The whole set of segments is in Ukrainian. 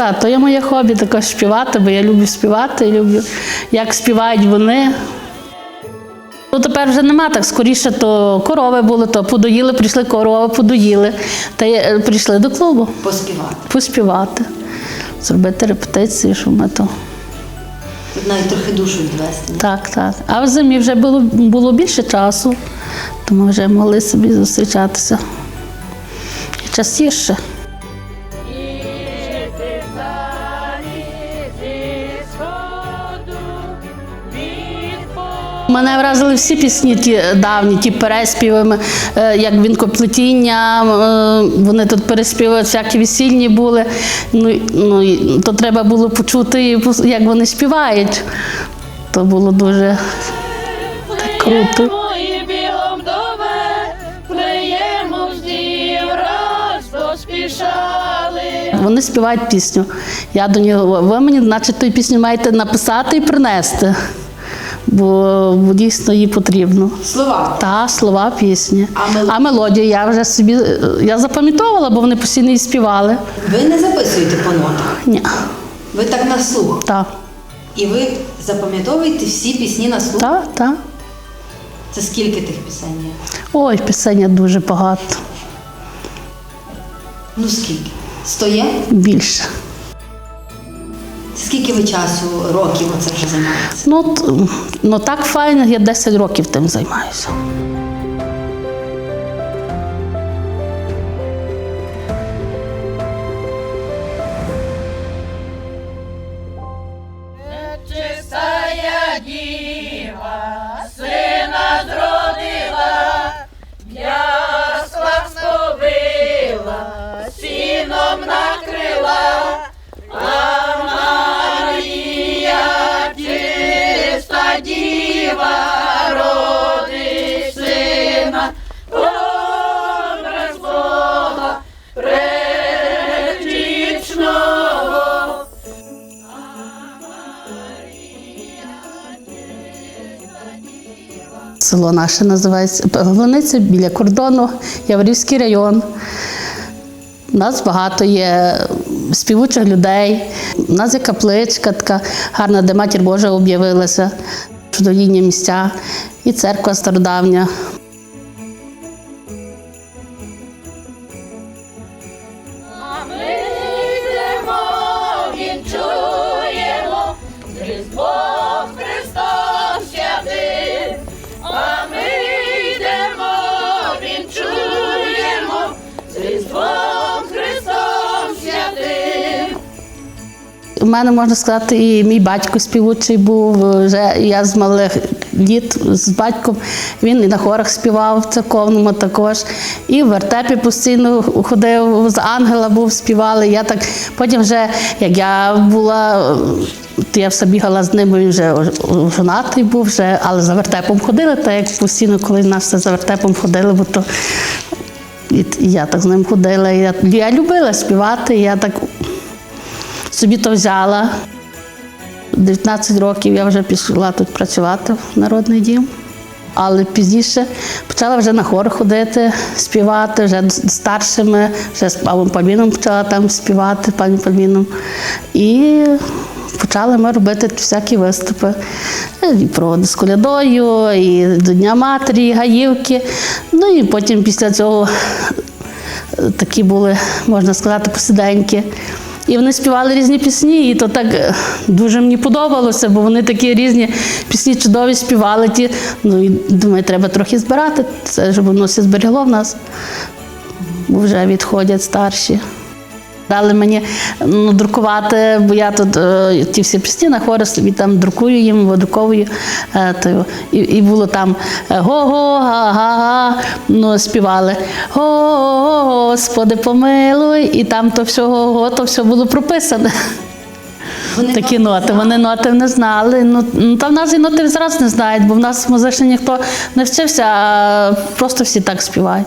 так, то є моє хобі також співати, бо я люблю співати, люблю, як співають вони. Ну, тепер вже нема так. Скоріше то корови були, то подоїли, прийшли корови, подоїли. Та й, е, прийшли до клубу Поспівати. поспівати, зробити репетиції, що ми то. Навіть трохи душу відвести. Так, так. А в зимі вже було, було більше часу, то ми вже могли собі зустрічатися. Частіше. Мене вразили всі пісні, ті давні, ті переспівами, е, як вінкоплетіння, е, вони тут переспівують, всякі весільні були. Ну, ну, то треба було почути, як вони співають. То було дуже так круто. Вони співають пісню. Я до нього, ви мені, значить, ту пісню маєте написати і принести, бо, бо дійсно їй потрібно. Слова. Та слова пісні. А мелодія? а мелодію я вже собі я запам'ятовувала, бо вони постійно її співали. Ви не записуєте по нотах. Ні, Ви так на слух. та, І ви запам'ятовуєте всі пісні на слух. та, та. Це скільки тих пісень є? Ой, пісень дуже багато, Ну скільки? Сто є? більше. Скільки ви часу, років оце вже займаєтеся? Ну, ну так файно, я 10 років тим займаюся. Село наше називається Глиниця біля кордону, Яворівський район. У нас багато є співучих людей. У нас є капличка така гарна, де матір Божа об'явилася, чудовіння місця, і церква стародавня. У мене можна сказати, і мій батько співучий був вже я з малих літ з батьком. Він і на хорах співав в церковному також. І в вертепі постійно ходив з ангела, був співали. Я так потім, вже як я була, я все бігала з ним, він вже жонатий був, вже, але за вертепом ходили, так як постійно, коли нас за вертепом ходили, бо то і я так з ним ходила. Я, я любила співати, я так собі то взяла. 19 років я вже пішла тут працювати в народний дім. Але пізніше почала вже на хор ходити, співати, вже з старшими, вже з Павлом Пальміном почала там співати, пані Пальміном. І почали ми робити всякі виступи. І проводи з колядою, і до Дня Матері, і Гаївки. Ну і потім після цього такі були, можна сказати, посиденьки. І вони співали різні пісні, і то так е, дуже мені подобалося, бо вони такі різні пісні чудові співали ті. Ну і думаю, треба трохи збирати, це щоб воно все зберегло в нас, бо вже відходять старші. Дали мені ну, друкувати, бо я тут е, ті всі пісні на хорі собі там друкую їм, видруковую. Е, то, і, і було там е, го-го, га-га, ну, співали го Господи, помилуй, і там то все го-го, то все було прописане. Вони Такі ноти. Вони ноти не знали. Ну, ну, та в нас і ноти зразу не знають, бо в нас музично ніхто не вчився, а просто всі так співають.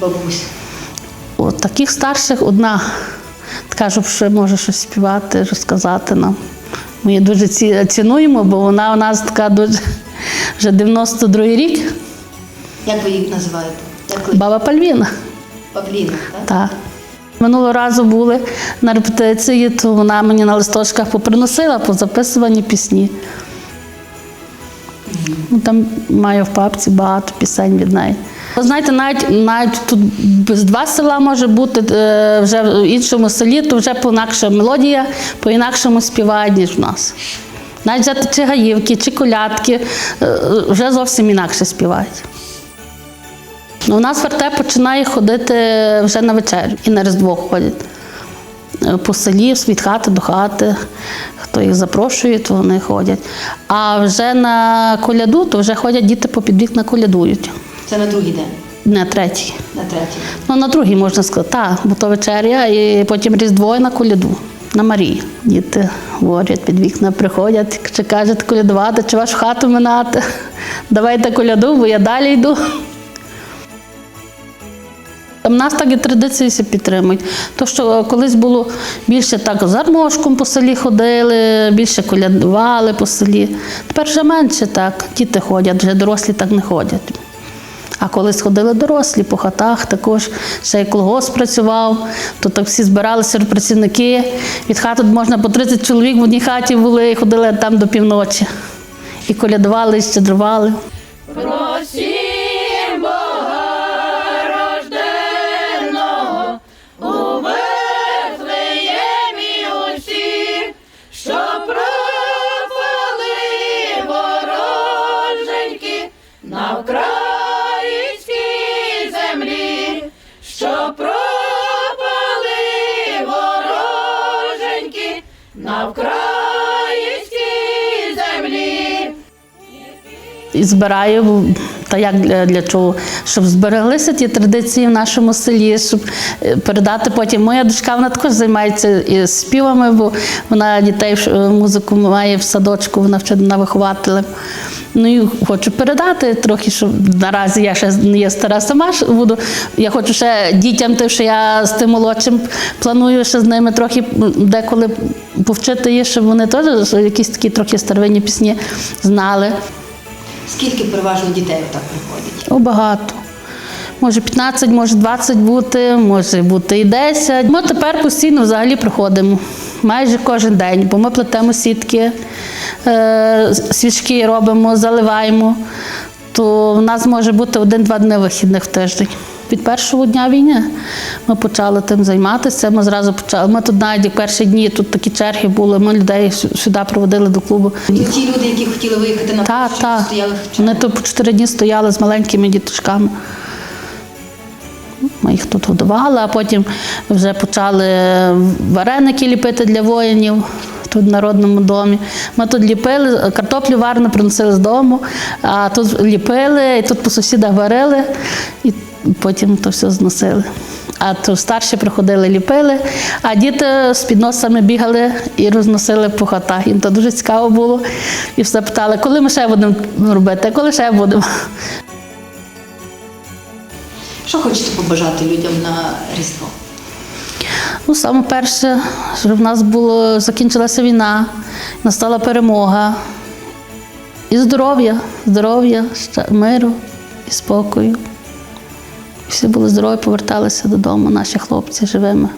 бабусь? От таких старших одна така, ще може щось співати, розказати нам. Ми її дуже цінуємо, бо вона у нас така дуже вже 92-й рік, Як ви їх називаєте? Як ви? баба Пальвіна. Павліна, так? Так. Минулого разу були на репетиції, то вона мені на листочках поприносила позаписувані пісні. Ну, Там маю в папці багато пісень від неї. Ви знаєте, навіть, навіть тут з два села може бути е, вже в іншому селі, то вже по-інакша мелодія, по-інакшому співають, ніж в нас. Навіть взяти чи гаївки, чи колядки, е, вже зовсім інакше співають. Ну, у нас вертеп починає ходити вже на вечерю і на Різдво ходять. Е, По селі, від хати до хати. Хто їх запрошує, то вони ходять. А вже на коляду, то вже ходять діти по підвікна колядують. Це на другий день, Не третій. на третій. Ну, на другий можна сказати, так, бо то вечеря, і потім Різдво і на коляду. На Марії. Діти говорять, під вікна приходять, чи кажуть колядувати, чи вашу хату минати. Давайте коляду, бо я далі йду. У нас так і традиції всі підтримують. То, що колись було більше так з армошком по селі ходили, більше колядували по селі. Тепер вже менше так. Діти ходять, вже дорослі так не ходять. А колись ходили дорослі по хатах, також ще як колгосп працював, то так всі збиралися працівники. Від хати можна по 30 чоловік в одній хаті були і ходили там до півночі. І колядували, і щедрували. Просім І збираю, та як для, для чого? Щоб збереглися ті традиції в нашому селі, щоб е, передати потім. Моя дочка вона також займається і співами, бо вона дітей е, музику має в садочку, вона вчена вихователем. Ну і хочу передати трохи, щоб наразі я ще не є стара сама буду. Я хочу ще дітям, те, що я з тим молодшим планую ще з ними трохи деколи повчити їх, щоб вони теж якісь такі трохи старовинні пісні знали. Скільки переважно дітей отак приходять? О, багато. Може 15, може 20 бути, може бути і 10. Ми тепер постійно взагалі приходимо. Майже кожен день, бо ми плетемо сітки, е, свічки робимо, заливаємо. То в нас може бути один-два дні вихідних в тиждень. Від першого дня війни ми почали тим займатися. Ми зразу почали. Ми тут навіть перші дні тут такі черги були. Ми людей сюди проводили до клубу. І ті люди, які хотіли виїхати на Так, Польщу, так. стояли в Вони черзі. тут по чотири дні стояли з маленькими діточками. Ми їх тут годували, а потім вже почали вареники ліпити для воїнів тут в народному домі. Ми тут ліпили, картоплю варено приносили з дому, а тут ліпили, і тут по сусідах варили, і потім то все зносили. А то старші приходили, ліпили, а діти з підносами бігали і розносили по хатах. Їм то дуже цікаво було. І все питали, коли ми ще будемо робити, коли ще будемо. Що хочете побажати людям на Різдво? Ну, саме перше, щоб в нас було, закінчилася війна, настала перемога. І здоров'я, здоров'я, миру і спокою. Всі були здорові, поверталися додому, наші хлопці живими.